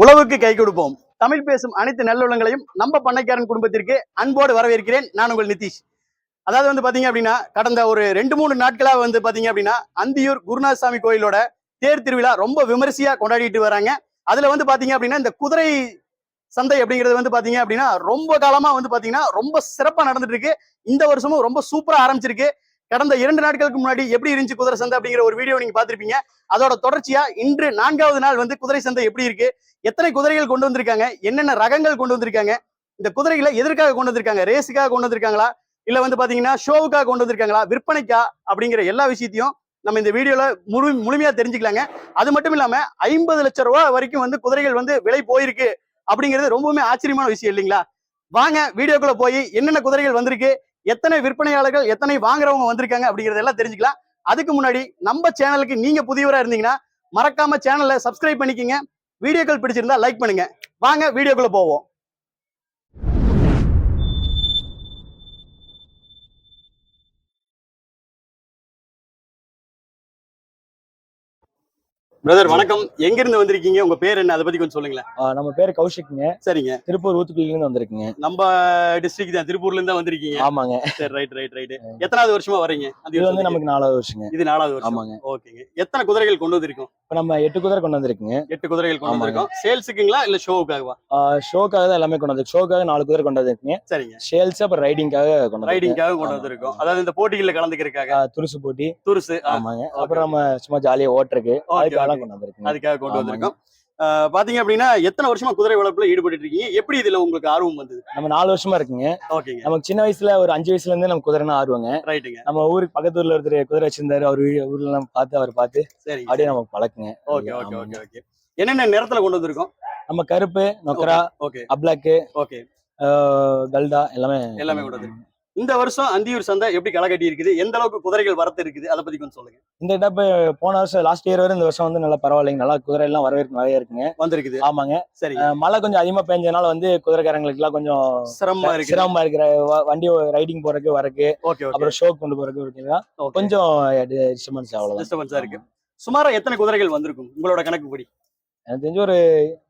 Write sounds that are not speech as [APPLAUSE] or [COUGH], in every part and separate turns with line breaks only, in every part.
உழவுக்கு கை கொடுப்போம். தமிழ் பேசும் அனைத்து நல்லுள்ளங்களையும் நம்ம பண்ணைக்காரன் குடும்பத்திற்கு அன்போடு வரவேற்கிறேன். நான் உங்கள் நிதிஷ். அதாவது வந்து பாத்தீங்க அப்படின்னா கடந்த ஒரு ரெண்டு மூணு நாட்களா வந்து பாத்தீங்க அப்படின்னா அந்தியூர் குருநாதசாமி கோயிலோட தேர் திருவிழா ரொம்ப விமரிசையா கொண்டாடிட்டு வராங்க. அதுல வந்து பாத்தீங்க அப்படின்னா இந்த குதிரை சந்தை அப்படிங்கிறது வந்து பாத்தீங்க அப்படின்னா ரொம்ப காலமா வந்து பாத்தீங்கன்னா ரொம்ப சிறப்பா நடந்துட்டு இருக்கு. இந்த வருஷமும் ரொம்ப சூப்பரா ஆரம்பிச்சிருக்கு. கடந்த இரண்டு நாட்களுக்கு முன்னாடி எப்படி இருந்துச்சு குதிரை சந்தை அப்படிங்கிற ஒரு வீடியோ நீங்க பாத்திருப்பீங்க அதோட தொடர்ச்சியா இன்று நான்காவது நாள் வந்து குதிரை சந்தை எப்படி இருக்கு எத்தனை குதிரைகள் கொண்டு வந்திருக்காங்க என்னென்ன ரகங்கள் கொண்டு வந்திருக்காங்க இந்த குதிரைகளை எதற்காக கொண்டு வந்திருக்காங்க ரேஸுக்காக கொண்டு வந்திருக்காங்களா இல்ல வந்து பாத்தீங்கன்னா ஷோவுக்காக கொண்டு வந்திருக்காங்களா விற்பனைக்கா அப்படிங்கிற எல்லா விஷயத்தையும் நம்ம இந்த வீடியோல முழு முழுமையா தெரிஞ்சுக்கலாங்க. அது மட்டும் இல்லாம ஐம்பது லட்சம் ரூபாய் வரைக்கும் வந்து குதிரைகள் வந்து விலை போயிருக்கு அப்படிங்கிறது ரொம்பவுமே ஆச்சரியமான விஷயம் இல்லைங்களா? வாங்க வீடியோக்குள்ள போய் என்னென்ன குதிரைகள் வந்திருக்கு எத்தனை விற்பனையாளர்கள் எத்தனை வாங்குறவங்க வந்திருக்காங்க அப்படிங்கறத எல்லாம் தெரிஞ்சுக்கலாம். அதுக்கு முன்னாடி நம்ம சேனலுக்கு நீங்க புதியவரா இருந்தீங்கன்னா மறக்காம சேனலை சப்ஸ்கிரைப் பண்ணிக்கங்க. வீடியோக்கள் பிடிச்சிருந்தா லைக் பண்ணுங்க. வாங்க வீடியோக்குள்ள போவோம். பிரதர் வணக்கம். எங்க இருந்து வந்திருக்கீங்க? உங்க பேர் என்ன? அதை பத்தி கொஞ்சம் சொல்லுங்களேன்.
நம்ம பேரு கௌஷிக்ங்க.
சரிங்க.
திருப்பூர் ஊத்துக்குழில இருந்து வந்திருக்குங்க.
நம்ம டிஸ்ட்ரிக்ட் தான். திருப்பூர்ல இருந்து வந்திருக்கீங்க.
ஆமாங்க.
சரி ரைட் ரைட் ரைட் எத்தனாவது வருஷமா வரீங்க
இது வந்து? நமக்கு நாலாவது வருஷங்க.
இது நாலாவது வருஷம்.
ஆமாங்க.
ஓகேங்க. எத்தனை குதிரைகள் கொண்டு வந்திருக்கோம்?
இப்ப நம்ம எட்டு குதிரை கொண்டு வந்திருக்குங்க.
எட்டு குதிரைகள் கொண்டு. வந்திருக்கோம். சேல்ஸுக்குங்களா? இல்ல ஷோவுக்காகவா?
ஷோக்காக தான் எல்லாமே கொண்டு வந்து ஷோக்காக நாலு குதிரை கொண்டு வந்திருக்குங்க.
சரிங்க.
சேல்ஸ் அப்புறம் ரைடிங்காக கொண்டு
ரைடிங்காக கொண்டு. வந்திருக்கோம். அதாவது இந்த போட்டிகள்ல கலந்துக்கிறதுக்காக.
துருசு போட்டி.
துருசு
ஆமாங்க. அப்புறம் நம்ம சும்மா ஜாலியா ஓட்டுறதுக்கு. அதுக்காக
ஓகே.
கொண்டு வந்திருக்குங்க.
அதுக்காக கொண்டு. வந்திருக்கோம். பாத்தீங்க அப்படின்னா எத்தனை வருஷமா குதிரை வளர்ப்புல ஈடுபட்டு இருக்கீங்க? எப்படி இதுல உங்களுக்கு ஆர்வம் வந்தது?
நம்ம நாலு வருஷமா இருக்குங்க.
ஓகேங்க.
நமக்கு சின்ன வயசுல ஒரு அஞ்சு வயசுல இருந்தே நம்ம குதிரைனா ஆர்வங்க.
ரைட்டுங்க.
நம்ம ஊருக்கு பக்கத்து ஊர்ல ஒருத்தர் குதிரை வச்சிருந்தாரு. அவர் ஊர்ல நம்ம பார்த்து அவர் பார்த்து அப்படியே நமக்கு பழக்குங்க.
Okay okay. Okay okay. என்னென்ன நிறத்துல கொண்டு வந்திருக்கோம்?
நம்ம கருப்பு நொக்கரா
ஓகே
அப்ளாக்கு
ஓகே.
கல்டா எல்லாமே
எல்லாமே கொண்டு வந்திருக்கோம். இந்த வருஷம் அந்தியூர் சந்தை எப்படி களை கட்டி இருக்குது? எந்த அளவுக்கு குதிரைகள் வரத்து இருக்குது? அதை பத்தி கொஞ்சம் சொல்லுங்க.
இந்த டப்பு போன வருஷம் லாஸ்ட் இயர் வரை இந்த வருஷம் வந்து நல்லா பரவாயில்லைங்க. நல்லா குதிரை எல்லாம் வரவேற்பு நிறைய இருக்குங்க.
வந்திருக்குது.
ஆமாங்க.
சரி.
மழை கொஞ்சம் அதிகமா பெஞ்சனால வந்து குதிரைக்காரங்களுக்கு எல்லாம் கொஞ்சம்
சிரமமா இருக்கு
சிரமமா இருக்கிற வண்டி ரைடிங் போறதுக்கு வரக்கு அப்புறம் ஷோ கொண்டு போறதுக்கு கொஞ்சம் டிஸ்டர்பன்ஸ் அவ்வளவுதான்.
டிஸ்டர்பன்ஸா இருக்கு. சுமாரா எத்தனை குதிரைகள் வந்திருக்கும்? உங்களோட கணக்கு படி
எனக்கு தெரிஞ்சு ஒரு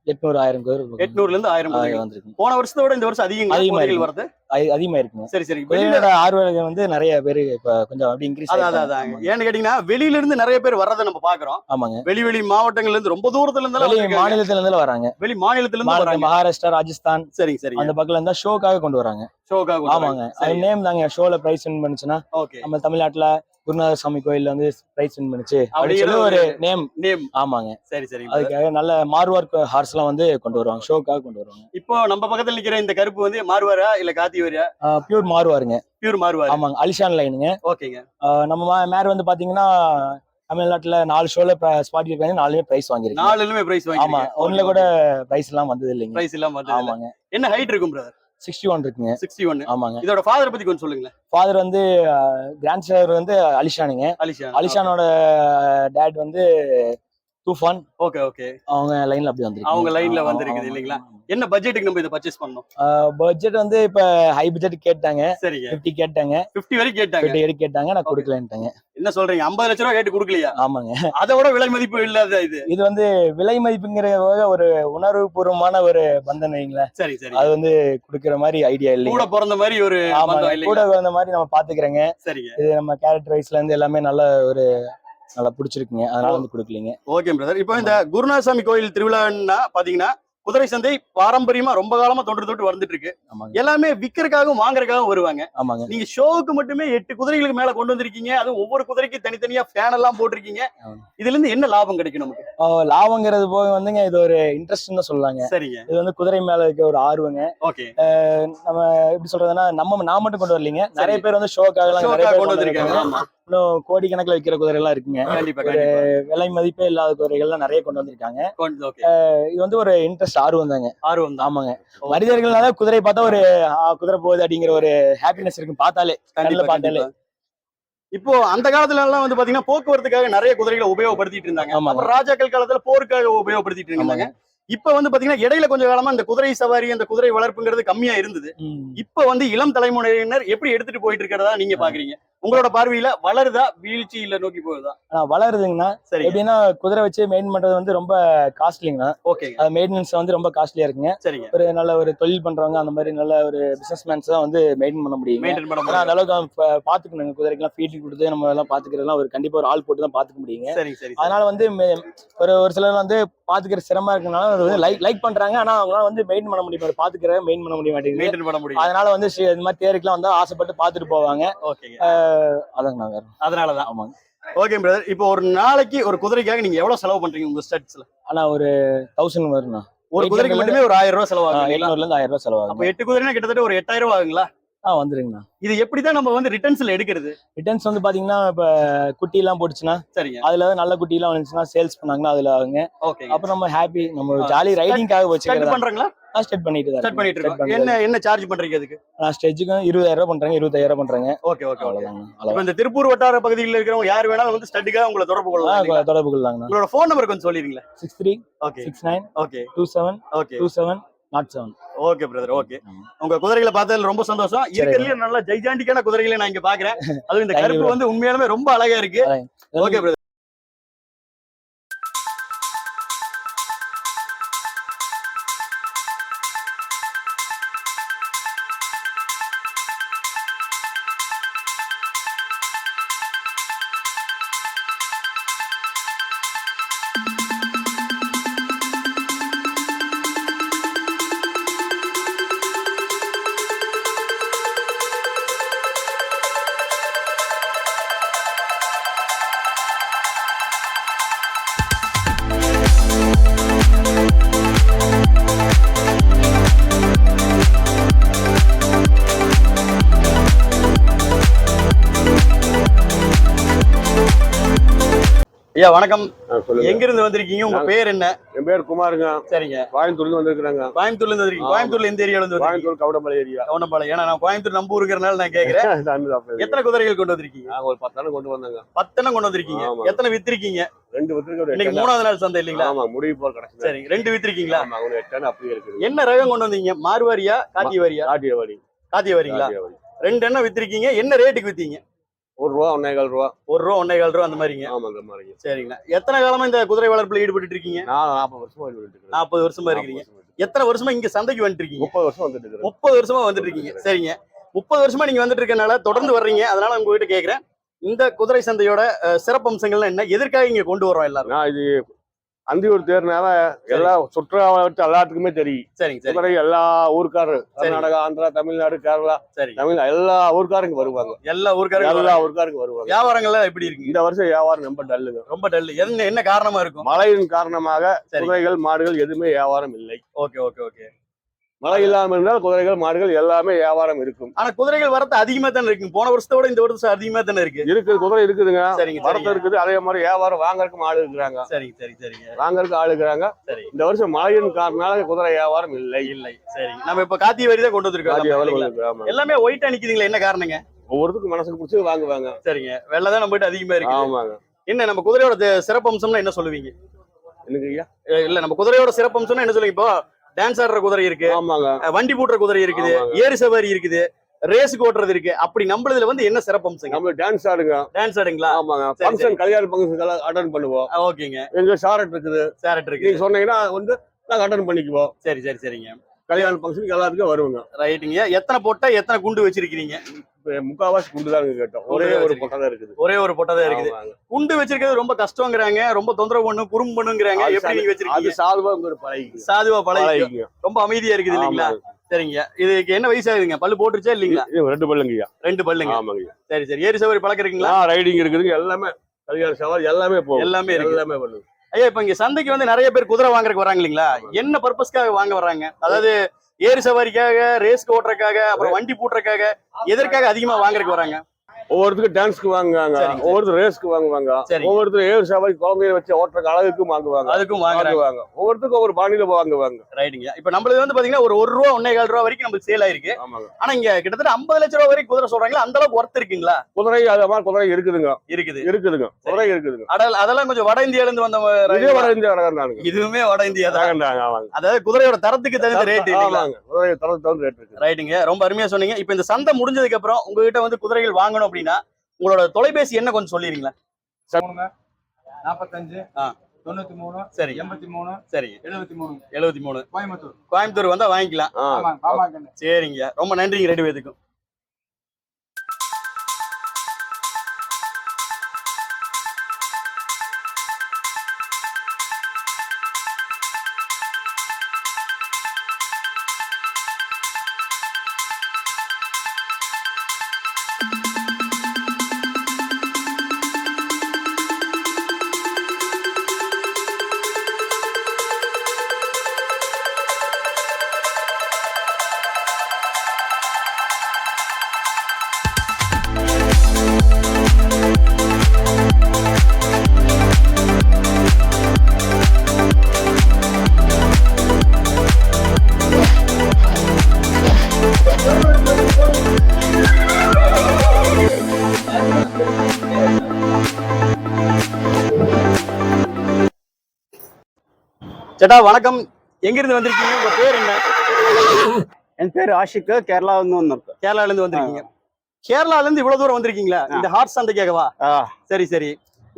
எட்நூறு ஆயிரம் குதிரை.
எட்நூறுல இருந்து ஆயிரம்
ஆ,
குதிரைகள்
வந்திருக்கு
போன வருஷத்தோட இந்த வருஷம் அதிகம்
அதிகமா
குதிரைகள்
இருக்கு.
வருது
அதி- அதிகமா இருக்குங்க.
சரி சரி. வெளியில
ஆர்வம் வந்து நிறைய பேரு இப்ப கொஞ்சம் அப்படி இன்க்ரீஸ்
அதான் ஏன்னு கேட்டீங்கன்னா வெளியில இருந்து நிறைய பேர் வர்றதை நம்ம பாக்குறோம்.
ஆமாங்க.
வெளி வெளி மாவட்டங்கள்ல இருந்து ரொம்ப தூரத்துல இருந்து
வெளி. மாநிலத்துல இருந்து வராங்க.
வெளி மாநிலத்துல இருந்து வராங்க.
மகாராஷ்டிரா ராஜஸ்தான்
சரிங்க சரிங்க
அந்த பக்கத்துல இருந்தா ஷோக்காக கொண்டு வராங்க.
ஷோக்காக
ஆமாங்க. அது நேம் தாங்க. ஷோல பிரைஸ் வின் பண்ணுச்சுன்னா
ஓகே.
நம்ம தமிழ்நாட்டுல குருநாத சாமி கோயில்ல வந்து பிரைஸ் வின் பண்ணுச்சு. அப்படின்னு சொல்லி ஒரு நேம்
நேம்
ஆமாங்க.
சரி சரி.
அதுக்காக நல்ல மார்வார்க் ஹார்ஸ் எல்லாம் வந்து கொண்டு வருவாங்க. ஷோக்காக கொண்டு வருவாங்க.
இப்போ நம்ம பக்கத்துல நிக்கிற இந்த கருப்பு வந்து மாறுவாரா இல்ல காத்தி வரியா
பியூர் மாறுவாருங்க
பியூர் மாறுவாரு
ஆமாங்க. அலிஷான் லைனுங்க
ஓகேங்க.
நம்ம மேர் வந்து பாத்தீங்கன்னா தமிழ்நாட்டுல நாலு ஷோல ஸ்பாட் இருக்காங்க நாலுமே பிரைஸ் வாங்கிருக்கு
நாலுலுமே பிரைஸ்
ஆமா.
வாங்கி
ஒண்ணுல கூட பிரைஸ் எல்லாம் வந்தது இல்லைங்க.
பிரைஸ் வந்து
ஆமாங்க.
என்ன ஹைட் இருக்கும் பிரதர்
சிக்ஸ்டி ஒன் இருக்குங்க.
சிக்ஸ்டி ஒன்னு
ஆமாங்க.
இதோட ஃபாதர் பத்தி கொஞ்சம் சொல்லுங்களேன்.
ஃபாதர் வந்து கிராண்ட் சார் வந்து அலிஷானுங்க.
அலிஷா
அலிஷானோட டேட் வந்து தூஃபான்.
Okay okay.
அவங்க லைன்ல அப்படி வந்திருக்கு.
அவங்க line ல வந்திருக்குது இல்லைங்களா? என்ன பட்ஜெட்டுக்கு நம்ம இதை பர்ச்சேஸ் பண்ணோம்
பட்ஜெட் வந்து இப்ப ஹை பட்ஜெட் கேட்டாங்க.
சரிங்க.
50 கேட்டாங்க.
50 வரைக்கும் கேட்டாங்க.
50 வரைக்கும் கேட்டாங்க நான் கொடுக்கலன்ட்டாங்க
என்ன சொல்றீங்க? 50 லட்ச ரூபா கேட்டு கொடுக்கலையா?
ஆமாங்க.
அதை விட விலை மதிப்பு இல்லாத இது.
இது வந்து விலை மதிப்புங்கிற ஒரு உணர்வு பூர்வமான ஒரு பந்தன் வைங்களேன்
சரி சரி.
அது வந்து கொடுக்கிற மாதிரி ஐடியா
கூட
இல்லைங்க
பிறந்த மாதிரி ஒரு
கூட வந்த மாதிரி நம்ம பாத்துக்கிறேங்க
சரிங்க.
இது நம்ம கேரக்டர் வைஸ்ல இருந்து எல்லாமே நல்ல ஒரு நல்லா பிடிச்சிருக்குங்க. அதனால வந்து கொடுக்கலீங்க.
ஓகே பிரதர் இப்போ இந்த குருநாதசாமி கோயில் திருவிழான்னா பாத்தீங்கன்னா குதிரை சந்தை பாரம்பரியமா ரொம்ப காலமா தொன்று தொட்டு வந்துட்டு இருக்கு எல்லாமே விக்கிறதுக்காகவும் வாங்குறதுக்காகவும் வருவாங்க.
ஆமாங்க.
நீங்க ஷோவுக்கு மட்டுமே எட்டு குதிரைகளுக்கு மேல கொண்டு வந்திருக்கீங்க. அதுவும் ஒவ்வொரு குதிரைக்கு தனித்தனியா ஃபேன் எல்லாம் போட்டிருக்கீங்க. இதுல இருந்து என்ன லாபம் கிடைக்கும் நமக்கு?
லாபங்கிறது போக வந்துங்க இது ஒரு இன்ட்ரெஸ்ட்னு தான் சொல்லலாங்க.
சரிங்க.
இது வந்து குதிரை மேல இருக்க ஒரு ஆர்வங்க.
ஓகே.
நம்ம எப்படி சொல்றதுன்னா நம்ம நான் மட்டும் கொண்டு வரலீங்க. நிறைய பேர் வந்து ஷோக்காக எல்லாம்
கொண்டு வந்திருக்காங்க.
இன்னும் கோடிக்கணக்கில் விற்கிற குதிரை எல்லாம் இருக்குங்க விலை மதிப்பே இல்லாத குதிரைகள்லாம் நிறைய கொண்டு வந்திருக்காங்க. இது வந்து ஒரு இன்ட்ரெஸ்ட் ஆர்வம் தாங்க.
ஆர்வம்
ஆமாங்க. மனிதர்கள்னால குதிரை பார்த்தா ஒரு குதிரை போகுது அப்படிங்கிற ஒரு ஹாப்பினஸ் இருக்கு பார்த்தாலே
கண்டிப்பா
கண்ணுல பார்த்தாலே.
இப்போ அந்த காலத்துல எல்லாம் வந்து பாத்தீங்கன்னா போக்குவரத்துக்காக நிறைய குதிரைகளை உபயோகப்படுத்திட்டு இருந்தாங்க. ராஜாக்கள் காலத்துல போருக்காக உபயோகப்படுத்திட்டு இருந்தாங்க. இப்ப வந்து பாத்தீங்கன்னா இடையில கொஞ்சம் காலமா இந்த குதிரை சவாரி அந்த குதிரை வளர்ப்புங்கிறது கம்மியா இருந்தது. இப்ப வந்து இளம் தலைமுறையினர் எப்படி எடுத்துட்டு போயிட்டு இருக்கிறதா நீங்க பாக்குறீங்க? உங்களோட பார்வையில வளருதா வீழ்ச்சியில நோக்கி போகுதா?
வளருதுங்கண்ணா.
சரி
எப்படின்னா குதிரை வச்சு மெயின்டைன் பண்றது வந்து ரொம்ப காஸ்ட்லிங்கண்ணா
ஓகேங்க
அது மெயின்டெனன்ஸ் வந்து ரொம்ப காஸ்ட்லியா இருக்குங்க.
சரிங்க.
ஒரு நல்ல ஒரு தொழில் பண்றவங்க அந்த மாதிரி நல்ல ஒரு பிசினஸ் மேன்ஸ் தான் வந்து மெயின்டைன் பண்ண முடியுங்க.
மெயின்டைன் பண்ண
ஆனா அந்த
முடியும்.
அளவுக்கு பாத்துக்கணுங்க. குதிரைக்கெல்லாம் ஃபீடிங் கொடுத்து நம்ம எல்லாம் பாத்துக்கிறதுலாம் ஒரு கண்டிப்பா ஒரு ஆள் போட்டு தான் பாத்துக்க முடியுங்க.
சரி சரி
அதனால வந்து ஒரு ஒரு சிலர் வந்து பாத்துக்கிற சிரமமா இருக்கனால அது வந்து லைக் லைக் பண்றாங்க. ஆனா அவங்களால வந்து மெயின் பண்ண முடியும்? பாத்துக்கிற மெயின் பண்ண முடிய மாட்டேங்குது.
மெயின்டைன் பண்ண முடியும்
அதனால வந்து இந்த மாதிரி தேருக்குலாம் வந்து ஆசைப்பட்டு பாத்துட்டு போவாங்க.
ஓகேங்க
அதாங்க நாங்க
அதனாலதான்.
ஆமாங்க.
ஓகே பிரதர் இப்போ ஒரு நாளைக்கு ஒரு குதிரைக்காக நீங்க எவ்வளவு செலவு பண்றீங்க உங்க ஸ்டட்ஸ்ல
ஆனா ஒரு தௌசண்ட் வரும்ண்ணா.
ஒரு குதிரைக்கு மட்டுமே ஒரு ஆயிரம் ரூபாய் செலவாகுங்களா
எட்நூறுல இருந்து ஆயிரம் ரூபாய் செலவாகும்
அப்ப எட்டு குதிரைனா கிட்டத்தட்ட ஒரு எட்டாயிரம் ரூபாய் ஆகுங்களா?
ஆ வந்துருங்கண்ணா.
இது எப்படிதான் நம்ம வந்து ரிட்டர்ன்ஸ்ல எடுக்கிறது?
ரிட்டர்ன்ஸ் வந்து பாத்தீங்கன்னா இப்ப குட்டி எல்லாம் போட்டுச்சுன்னா
சரிங்க.
அதுல நல்ல குட்டி எல்லாம் வந்துச்சுன்னா சேல்ஸ் பண்ணாங்கன்னா அதுல ஆகுங்க.
ஓகே
அப்புறம் நம்ம ஹாப்பி நம்ம. ஜாலி ரைடிங்காக வச்சுக்கிறதா?
பண்றாங்களா?
ஸ்டார்ட் பண்ணிட்டு
ஸ்டார்ட் பண்ணிட்டு இருக்கோம். என்ன என்ன சார்ஜ் பண்றீங்க அதுக்கு?
நான் ஸ்டெஜுக்கும் இருபதாயிரம் ரூபாய் பண்றேங்க இருபத்தாயிரம் பண்றேங்க.
ஓகே ஓகே
அவ்வளவுதாங்க.
இந்த திருப்பூர் வட்டார பகுதியில் இருக்கிறவங்க யார் வேணாலும் வந்து ஸ்டட்டுக்காக உங்களை தொடர்பு கொள்ளலாம்
தொடர்பு கொள்ளாங்கண்ணா
உங்களோட ஃபோன் நம்பர் கொஞ்சம் சொல்லிடுங்களா
six three
okay
six nine
okay
two seven
okay
two seven nought seven
okay brother okay உங்க குதிரைகளை பார்த்ததுல ரொம்ப சந்தோஷம். இருக்கிறதுல நல்ல ஜெய்ஜாண்டிக்கான குதிரைகளை நான் இங்க பாக்குறேன் அதுவும் இந்த கருப்பு. வந்து உண்மையாலுமே ரொம்ப அழகா இருக்கு. ஓகே பிரதர் ஐயா வணக்கம்.
ஆ, சொல்லுங்க.
எங்க இருந்து வந்திருக்கீங்க? உங்க பேர் என்ன?
என் பேர் குமாருங்க.
சரிங்க.
கோயம்புத்தூர்ல வந்திருக்கிறாங்க.
கோயம்புத்தூர்ல இருந்து வந்திருக்கீங்க. கோயம்புத்தூர்ல எந்த ஏரியால இருந்து வந்திருக்கீங்க?
கோயம்புத்தூர் கவுடமலை ஏரியா.
கவுனம்பாளையம் ஏன்னா நான் கோயம்புத்தூர் நம்ப ஊருக்கிறனால நான் கேக்குறேன். [LAUGHS] எத்தனை குதிரைகள் கொண்டு வந்திருக்கீங்க?
ஒரு பத்தாண்டு கொண்டு வந்தாங்க.
பத்தெண்ணம் கொண்டு வந்திருக்கீங்க. எத்தனை வித்திருக்கீங்க?
ரெண்டு
இன்னைக்கு மூணாவது நாள் சந்தை இல்லைங்களா?
ஆமா முடிவு போல் கிடைச்சது
சரி ரெண்டு வித்திருக்கீங்களா?
ஆமா ஒரு அப்படியே இருக்குது.
என்ன ரகம் கொண்டு வந்தீங்க? மார்வாரியா காத்தியவாரியா
காட்டியவாடி
காத்தியவாரிங்களா ரெண்டு எண்ணம் வித்திருக்கீங்க. என்ன ரேட்டுக்கு வித்தீங்க?
ஒரு ரூபா ஒன்னேகால் ரூபா.
ஒரு ரூபா ஒன்னே கால் ரூபா அந்த மாதிரிங்க.
ஆமா அந்த மாதிரி
சரிங்கண்ணா எத்தனை காலமா இந்த குதிரை வளர்ப்புல ஈடுபட்டு இருக்கீங்க
நான் நாற்பது வருஷமா வந்துட்டு இருக்கிறேன்.
நாற்பது வருஷமா இருக்கிறீங்க. எத்தனை வருஷமா இங்க சந்தைக்கு வந்துட்டு இருக்கீங்க
முப்பது வருஷம் வந்துட்டு இருக்கிறேன்.
முப்பது வருஷமா வந்துட்டு இருக்கீங்க. சரிங்க. முப்பது வருஷமா நீங்க வந்துட்டு இருக்கனால தொடர்ந்து வர்றீங்க. அதனால உங்ககிட்ட கேக்குறேன். இந்த குதிரை சந்தையோட சிறப்பம்சங்கள்லாம் என்ன? எதற்காக இங்க கொண்டு வரோம் எல்லாரும்?
நான் இது அந்தியூர் தேர்னால எல்லா சுற்றுலாவட்டு எல்லாத்துக்குமே தெரியும்.
சரிங்க
எல்லா ஊருக்காரரு கர்நாடகா ஆந்திரா தமிழ்நாடு கேரளா
சரி.
தமிழ் எல்லா ஊருக்காரங்க வருவாங்க.
எல்லா ஊருக்காரங்க
எல்லா. ஊருக்காரங்க வருவாங்க.
வியாபாரங்கள்லாம் எப்படி இருக்குங்க
இந்த வருஷம் வியாபாரம் ரொம்ப டல்லுங்க.
ரொம்ப டல் என்ன என்ன காரணமா இருக்கும்?
மழையின் காரணமாக குதிரைகள் மாடுகள் எதுவுமே வியாபாரம் இல்லை.
Okay okay okay.
மழை இல்லாம இருந்தால் குதிரைகள் மாடுகள் எல்லாமே வியாபாரம் இருக்கும்.
ஆனா குதிரைகள் வரத்து அதிகமா தானே இருக்கு. போன வருஷத்தோட இந்த வருஷம் அதிகமா தானே இருக்கு?
இருக்குது குதிரை இருக்குதுங்க. வரத்து இருக்குது. அதே மாதிரி வியாபாரம் வாங்கறதுக்கும் ஆள் இருக்கிறாங்க.
சரிங்க சரி சரிங்க.
வாங்கறதுக்கு ஆள் இருக்கிறாங்க.
சரி.
இந்த வருஷம் மழையின் காரணமாக குதிரை வியாபாரம் இல்லை.
இல்லை. சரிங்க நம்ம இப்ப காத்தி வரி தான் கொண்டு வந்திருக்கோம். எல்லாமே ஒயிட்டா நிக்குதுங்களா என்ன காரணங்க?
ஒவ்வொருத்துக்கும் மனசுக்கு பிடிச்சி வாங்குவாங்க.
சரிங்க. வெள்ளை தான் நம்ம கிட்ட அதிகமா இருக்கு.
ஆமாங்க.
என்ன நம்ம குதிரையோட தி- சிறப்பம்சம்னா என்ன சொல்லுவீங்க?
ஐயா?
அஹ் இல்ல நம்ம குதிரையோட சிறப்பம்சம்னா என்ன சொல்லுவீங்க? இப்போ டான்ஸ் ஆடுற குதிரை இருக்கு. வண்டி பூட்டுற குதிரை இருக்குது. ஏறு சவாரி இருக்குது. ரேஸுக்கு ஓட்டுறது இருக்கு. அப்படி நம்மளதுல வந்து என்ன சிறப்பம்சங்க?
நம்ம டான்ஸ் ஆடுங்க.
டான்ஸ் ஆடுங்களா?
ஆமாங்க. ஃபங்க்ஷன் கல்யாண ஃபங்க்ஷன் அட்டன் பண்ணுவோம்.
ஓகேங்க.
எங்க ஷாரட் இருக்குது.
சேரட் இருக்கு
நீங்க சொன்னீங்கன்னா வந்து நாங்க அட்டன் பண்ணிக்குவோம்.
சரி சரி சரிங்க.
கல்யாண ஃபங்க்ஷனுக்கு எல்லாத்துக்கும் வருவாங்க.
ரைட்டுங்க எத்தனை பொட்டை எத்தனை குண்டு வச்சிருக்கீங்க
முக்காவாசி குண்டுதாங்க கேட்டோம். ஒரே ஒரு. பக்கம் தான் இருக்குது.
ஒரே ஒரு பொட்டை தான் இருக்குது. குண்டு வச்சிருக்கிறது ரொம்ப கஷ்டங்கிறாங்க ரொம்ப தொந்தரவு பண்ணும் குறும்பு பண்ணுங்கிறாங்க எப்படி நீங்க
அது
வச்சிருக்கீங்க
சால்வா உங்க பழகிக்குங்க
சாதுவா பழகி ரொம்ப அமைதியா இருக்குது இல்லைங்களா. சரிங்க. இதுக்கு என்ன வயசு ஆகுதுங்க பல்லு போட்டுருச்சா இல்லீங்களா?
ரெண்டு பல்லுங்கய்யா
ரெண்டு பல்லுங்க.
ஆமாங்க
சரி சரி. ஏரி சவாரி பழக்கிறீங்களா?
ரைடிங் இருக்குதுங்க. எல்லாமே கல்யாண சவால் எல்லாமே போகும்.
எல்லாமே
எல்லாமே பண்ணுது
ஐயா இப்ப இங்க சந்தைக்கு வந்து நிறைய பேர் குதிரை வாங்குறதுக்கு வராங்க இல்லைங்களா? என்ன பர்பஸ்க்காக வாங்க வர்றாங்க அதாவது ஏரி சவாரிக்காக ரேஸ்க்கு ஓட்டுறதுக்காக அப்புறம் வண்டி பூட்டுறதுக்காக எதற்காக அதிகமா வாங்குறதுக்கு வராங்க?
ஒவ்வொருத்தருக்கு டான்ஸ்க்கு வாங்குவாங்க. ஒவ்வொருத்தர் ரேஸ்க்கு வாங்குவாங்க. ஒவ்வொருத்தர் ஏழு சவாரி குழந்தைய வச்சு ஓட்டுறக்கு அழகுக்கும் வாங்குவாங்க.
அதுக்கும்
வாங்குவாங்க. ஒவ்வொருத்தருக்கும் ஒவ்வொரு பாணியில வாங்குவாங்க.
ரைட்டுங்க. இப்ப நம்மளது வந்து பாத்தீங்கன்னா ஒரு ஒரு ரூபா ஒன்னே கால் ரூபா வரைக்கும் நமக்கு சேல் ஆயிருக்கு. ஆனா இங்க கிட்டத்தட்ட ஐம்பது லட்ச ரூபா வரைக்கும் குதிரை சொல்றாங்களா அந்த அளவுக்கு ஒர்த் இருக்குங்களா?
குதிரை அது மாதிரி குதிரை இருக்குதுங்க.
இருக்குது.
இருக்குதுங்க. குதிரை இருக்குதுங்க.
அடல் அதெல்லாம் கொஞ்சம் வட இந்தியால இருந்து வந்த
இதே வட இந்திய
இதுவுமே வட இந்தியா தான். அதாவது குதிரையோட தரத்துக்கு தகுந்த ரேட்
குதிரை தரத்து தகுந்த ரேட் இருக்குது
ரைட்டுங்க. ரொம்ப அருமையா சொன்னீங்க. இப்போ இந்த சந்தை முடிஞ்சதுக்கு அப்புறம் உங்ககிட்ட வந்து குதிரைகள் வாங்கணும் அப்படின்னா உங்களோட தொலைபேசி என்ன கொஞ்சம் சொல்லிடுங்களா
நாற்பத்தஞ்சு
ஆ.
தொண்ணூத்தி மூணு
சரி
எண்பத்தி மூணு
சரிங்க
எழுபத்தி மூணு
எழுபத்தி மூணு
கோயம்புத்தூர்.
கோயம்புத்தூர் வந்தா வாங்கிக்கலாம். சரிங்க. ரொம்ப நன்றிங்க ரெண்டு பேத்துக்கும். சேட்டா வணக்கம். எங்கிருந்து வந்திருக்கீங்க? உங்க பேர் என்ன?
என் பேர் ஆஷிக் கேரளாவிலிருந்து
கேரளால இருந்து வந்திருக்கீங்க. கேரளால இருந்து இவ்வளவு தூரம் வந்திருக்கீங்களா? இந்த ஹார்ஸ் சந்தை கேட்கவா சரி சரி.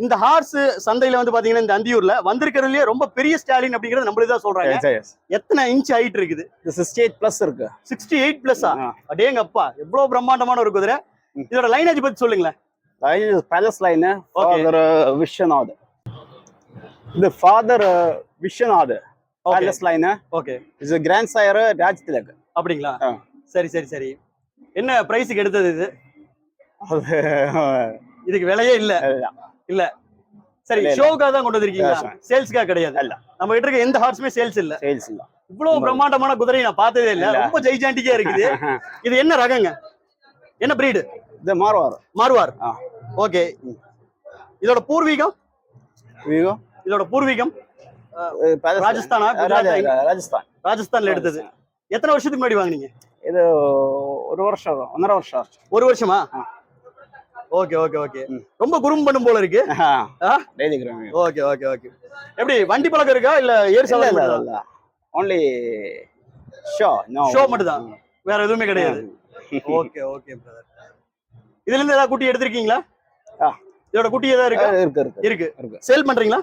இந்த ஹார்ஸ் சந்தையில வந்து பாத்தீங்கன்னா இந்த அந்தியூர்ல வந்திருக்கிறதுலயே ரொம்ப பெரிய ஸ்டாலின் அப்படிங்கறத நம்மளுக்கு தான் சொல்றாங்க. எத்தனை இன்ச் ஹைட் இருக்குது?
சிக்ஸ்டி எயிட் பிளஸ் இருக்கு.
சிக்ஸ்டி எயிட் பிளஸ்ஸா அடேங்க அப்பா எவ்வளவு பிரம்மாண்டமான ஒரு குதிரை. இதோட லைனேஜ் பத்தி சொல்லுங்களேன்.
பேலஸ் லைன்
ஒரு
விஷன் ഇത് ഫാദർ വിശ്വനാഥ് ലൈന്
ஓகே
ഇത് கிராண்ட் സയർ രാജ് തിലക്
அப்படிங்களா? சரி சரி சரி. என்ன பிரைஸுக்கு எடுத்தது இது? [LAUGHS] இதுக்கு விலையே இல்ல.
இல்ல.
சரி
இல்ல,
தான் கொண்டு வந்திருக்கீங்களா? சேல்ஸ்க்காக கிடையாது.
இல்ல.
நம்ம கிட்ட இருக்க எந்த ஹார்ஸுமே சேல்ஸ் இல்ல.
சேல்ஸ் இல்ல.
இவ்வளவு பிரம்மாண்டமான குதிரை நான் பார்த்ததே இல்ல. ரொம்ப ஜெய்ஜாண்டிக்கா இருக்குது. [LAUGHS] இது என்ன ரகங்க? என்ன பிரீடு
இது മാറുവാറ്
മാറുവാർ
ആ
ഓക്കെ இதோட பூர்வீகம்?
വിവോ
இதோட பூர்வீகம் ராஜஸ்தானா?
ராஜஸ்தான்.
ராஜஸ்தான்ல எடுத்தது. எத்தனை வருஷத்துக்கு முன்னாடி வாங்கினீங்க?
இது ஒரு வருஷம் ஒன்றரை வருஷம்
ஒரு வருஷமா? Okay okay okay. ரொம்ப குரும் பண்ணும் போல இருக்கு. Okay okay okay. எப்படி வண்டி பழக்கம் இருக்கா? இல்ல ஏர் சவாரி
இல்ல ஓன்லி ஷோ ஷோ
மட்டும் தான் வேற எதுவுமே கிடையாது? ஓகே ஓகே பிரதர் இதுல இருந்து ஏதாவது குட்டி எடுத்திருக்கீங்களா? இதோட குட்டி ஏதாவது இருக்கா?
இருக்கு இருக்கு.
இருக்கு. சேல் பண்றீங்களா?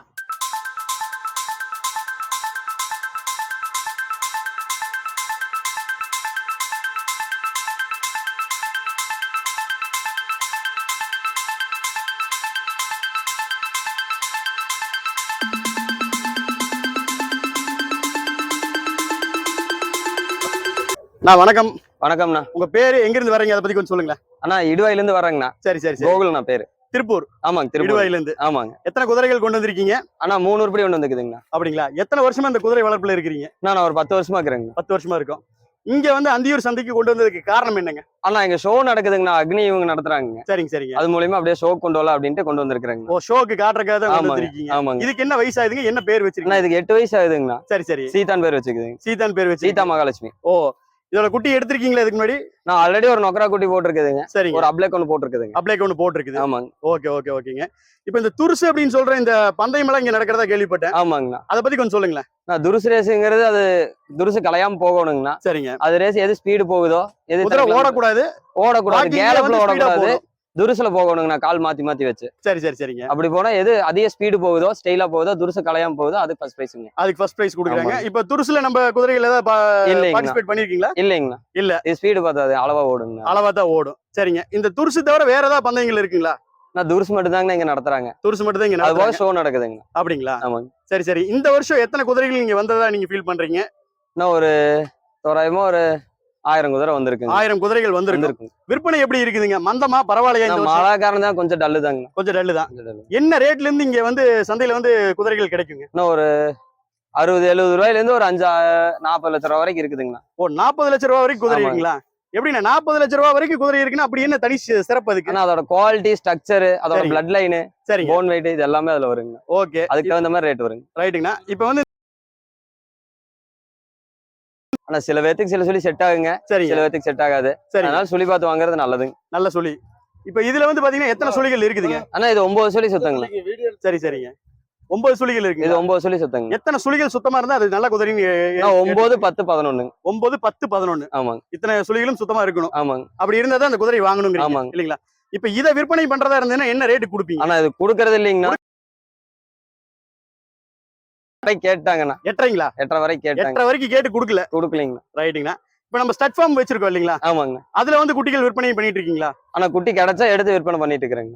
நான் வணக்கம்.
வணக்கம்ண்ணா.
உங்க பேரு எங்க இருந்து வரீங்க? அதை பத்தி கொஞ்சம் சொல்லுங்களேன்.
அண்ணா இடுவாயில இருந்து வரேங்கண்ணா
சரி சரி சரி.
கோகுல்ண்ணா பேரு.
திருப்பூர்.
ஆமாங்க திருப்பூர்.
இடுவாயில இருந்து
ஆமாங்க.
எத்தனை குதிரைகள் கொண்டு வந்திருக்கீங்க?
அண்ணா மூணு உருப்படி ஒன்று வந்துக்குதுங்கண்ணா.
அப்படிங்களா? எத்தனை வருஷமா இந்த குதிரை வளர்ப்புல இருக்கிறீங்க?
அண்ணா நான் ஒரு பத்து வருஷமா இருக்கிறேங்கண்ணா.
பத்து வருஷமா இருக்கும். இங்க வந்து அந்தியூர் சந்தைக்கு கொண்டு வந்ததுக்கு காரணம் என்னங்க?
அண்ணா இங்க ஷோ நடக்குதுங்கண்ணா. அக்னி இவங்க நடத்துறாங்க
சரிங்க சரிங்க.
அது மூலியமா அப்படியே ஷோ கொண்டு வரலாம் அப்படின்ட்டு கொண்டு வந்திருக்கிறேங்க
ஓ ஷோக்கு கொண்டு
ஆமாங்க.
வந்திருக்கீங்க.
ஆமாங்க.
இதுக்கு என்ன வயசாகுதுங்க என்ன பேர்
அண்ணா
வச்சிருக்கீங்க
இதுக்கு எட்டு வயசு ஆகுதுங்கண்ணா.
சரி சரி.
சீதான் பேர் வச்சுக்குதுங்க
சீதான் பேர் வச்சு
சீதா மகாலட்சுமி.
ஓ இதோட குட்டி எடுத்திருக்கீங்களா இதுக்கு முன்னாடி?
நான் ஆல்ரெடி ஒரு நொக்கரா குட்டி போட்டிருக்குதுங்க.
சரிங்க.
ஒரு அப்ளேக் ஒன்று போட்டிருக்குதுங்க.
அப்ளை ஒன்று போட்டிருக்குது.
ஆமாங்க.
ஓகே ஓகே ஓகேங்க. இப்போ இந்த துருசு அப்படின்னு சொல்ற இந்த பந்தயம் எல்லாம் இங்க நடக்கிறதா கேள்விப்பட்டேன்.
ஆமாங்கண்ணா.
அதை பத்தி கொஞ்சம் சொல்லுங்களேன்.
நான் துருசு ரேஸுங்கிறது அது துருசு கலையாம போகணுங்கண்ணா.
சரிங்க.
அது ரேஸ் எது ஸ்பீடு போகுதோ எது
ஓடக்கூடாது.
ஓடக்கூடாது. கேலப்ல ஓடக்கூடாது. துருசுல போகணுங்கண்ணா கால் மாத்தி மாத்தி வச்சு.
சரி சரி சரிங்க.
அப்படி போனா எது அதிக ஸ்பீடு போகுதோ ஸ்டைலா போகுதோ துருசு கலையாம போகுதோ அது ஃபர்ஸ்ட் பிரைஸுங்க
அதுக்கு ஃபர்ஸ்ட் பிரைஸ் கொடுக்குறாங்க. இப்போ துருசுல நம்ம குதிரைகள் ஏதாவது பார்ட்டிசிபேட் பண்ணிருக்கீங்களா?
இல்லைங்கண்ணா.
இல்ல.
இது ஸ்பீடு பார்த்தாது அளவா ஓடுங்கண்ணா.
அளவா தான் ஓடும். சரிங்க. இந்த துருசு தவிர வேற ஏதாவது பந்தயங்கள் இருக்குங்களா?
நான் துருசு மட்டும் தாங்கண்ணா இங்க நடத்துறாங்க.
துருசு மட்டும் தான் இங்க
அது. ஷோ நடக்குதுங்க
அப்படிங்களா?
ஆமாங்க.
சரி சரி. இந்த வருஷம் எத்தனை குதிரைகள் நீங்க வந்ததா நீங்க ஃபீல் பண்றீங்க?
இன்னும் ஒரு தோராயமா ஒரு ஆயிரம் குதிரை வந்திருக்குங்க.
ஆயிரம் குதிரைகள் வந்திருக்கு விற்பனை எப்படி இருக்குதுங்க? மந்தமா? பரவாயில்லையா?
மழை காரணம் தான் கொஞ்சம் டல்லு தாங்க
கொஞ்சம் டல்லு. தான். என்ன ரேட்ல இருந்து இங்க வந்து சந்தையில வந்து குதிரைகள் கிடைக்குங்க?
இன்னும் ஒரு அறுபது எழுபது ரூபாயில இருந்து ஒரு அஞ்சு நாற்பது லட்ச ரூபா வரைக்கும் இருக்குதுங்கண்ணா.
ஓ நாற்பது லட்ச ரூபா வரைக்கும் குதிரை
ஆமாங்க.
இருக்குங்களா? எப்படின்னா நாற்பது லட்ச ரூபா வரைக்கும் குதிரை இருக்குன்னா அப்படி என்ன தனி சிறப்பு அதுக்கு?
அதோட குவாலிட்டி ஸ்ட்ரக்சர் அதோட. பிளட் லைனு
சரிங்க.
போன் வெயிட் இது எல்லாமே அதுல வருங்க.
ஓகே.
அதுக்கு தகுந்த மாதிரி ரேட் வருங்க.
ரைட்டுங்கண்ணா இப்போ வந்து
ஆனா சில பேத்துக்கு சில சொல்லி செட் ஆகுங்க.
சரிங்க.
சில பேத்துக்கு செட் ஆகாது.
சரிங்க.
அதனால சொல்லி பார்த்து வாங்குறது நல்லதுங்க.
நல்ல சொல்லி. இப்போ இதுல வந்து பாத்தீங்கன்னா எத்தனை சுழிகள் இருக்குதுங்க?
ஆனா இது ஒன்பது சொல்லி சுத்தங்களா?
சரி சரிங்க. ஒன்பது சுழிகள்
இது
இருக்குங்க
ஒன்பது சொல்லி சுத்தங்க.
எத்தனை சுழிகள் சுத்தமா இருந்தா அது நல்ல குதிரைன்னு
ஆனா ஒன்பது பத்து பதினொன்னுங்க.
ஒன்பது பத்து பதினொன்னு.
ஆமாங்க.
இத்தனை சுழிகளும் சுத்தமா இருக்கணும்.
ஆமாங்க.
அப்படி இருந்தா தான் அந்த குதிரை வாங்கணுங்கிறீங்க
ஆமாங்க.
இல்லைங்களா? இப்ப இதை விற்பனை பண்றதா இருந்ததுன்னா என்ன ரேட்டு கொடுப்பீங்க?
ஆனா இது கொடுக்கறது இல்லைங்கண்ணா. வரை கேட்டாங்கண்ணா.
எட்டரைங்களா?
எட்டரை வரை கேட்டாங்க.
எட்டரை வரைக்கும் கேட்டு கொடுக்கல.
கொடுக்கலைங்கண்ணா.
ரைட்டுங்கண்ணா. இப்ப நம்ம ஸ்டட் ஃபார்ம் வச்சிருக்கோம் இல்லைங்களா?
ஆமாங்கண்ணா.
அதுல வந்து குட்டிகள் விற்பனை பண்ணிட்டு இருக்கீங்களா?
ஆனா குட்டி கிடைச்சா எடுத்து விற்பனை பண்ணிட்டு இருக்கிறேங்க